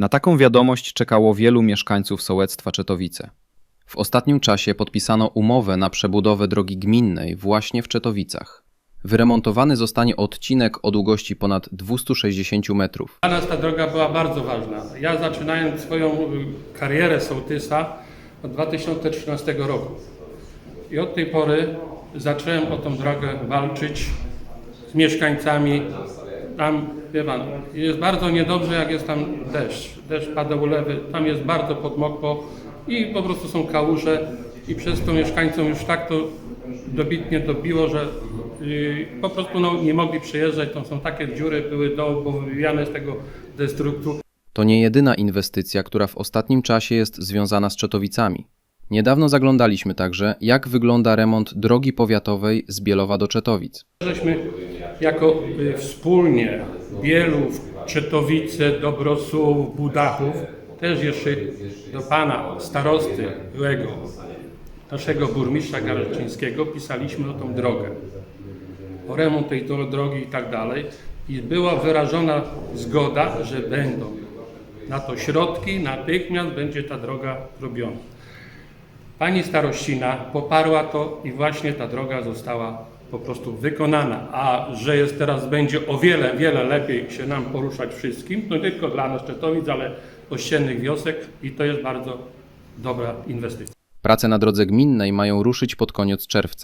Na taką wiadomość czekało wielu mieszkańców sołectwa Czetowice. W ostatnim czasie podpisano umowę na przebudowę drogi gminnej właśnie w Czetowicach. Wyremontowany zostanie odcinek o długości ponad 260 metrów. Dla nas ta droga była bardzo ważna. Ja zaczynając swoją y, karierę sołtysa od 2013 roku. I od tej pory zacząłem o tą drogę walczyć z mieszkańcami. Tam, wie pan, jest bardzo niedobrze, jak jest tam deszcz. Deszcz pada ulewy, tam jest bardzo podmokło i po prostu są kałuże i przez to mieszkańcom już tak to dobitnie dobiło, że y, po prostu no, nie mogli przejeżdżać. Tam są takie dziury, były do, bo wywijane z tego destruktu. To nie jedyna inwestycja, która w ostatnim czasie jest związana z Czetowicami. Niedawno zaglądaliśmy także, jak wygląda remont drogi powiatowej z Bielowa do Czetowic. Żeśmy jako y, wspólnie Bielów, Czetowice, Dobrosłów, Budachów, też jeszcze do pana starosty byłego, naszego burmistrza Garczyńskiego pisaliśmy o tą drogę, o remont tej dro- drogi i tak dalej i była wyrażona zgoda, że będą na to środki, natychmiast będzie ta droga robiona. Pani starościna poparła to i właśnie ta droga została po prostu wykonana. A że jest teraz będzie o wiele, wiele lepiej się nam poruszać wszystkim, no nie tylko dla nas Czetowic, ale ościennych wiosek i to jest bardzo dobra inwestycja. Prace na drodze gminnej mają ruszyć pod koniec czerwca.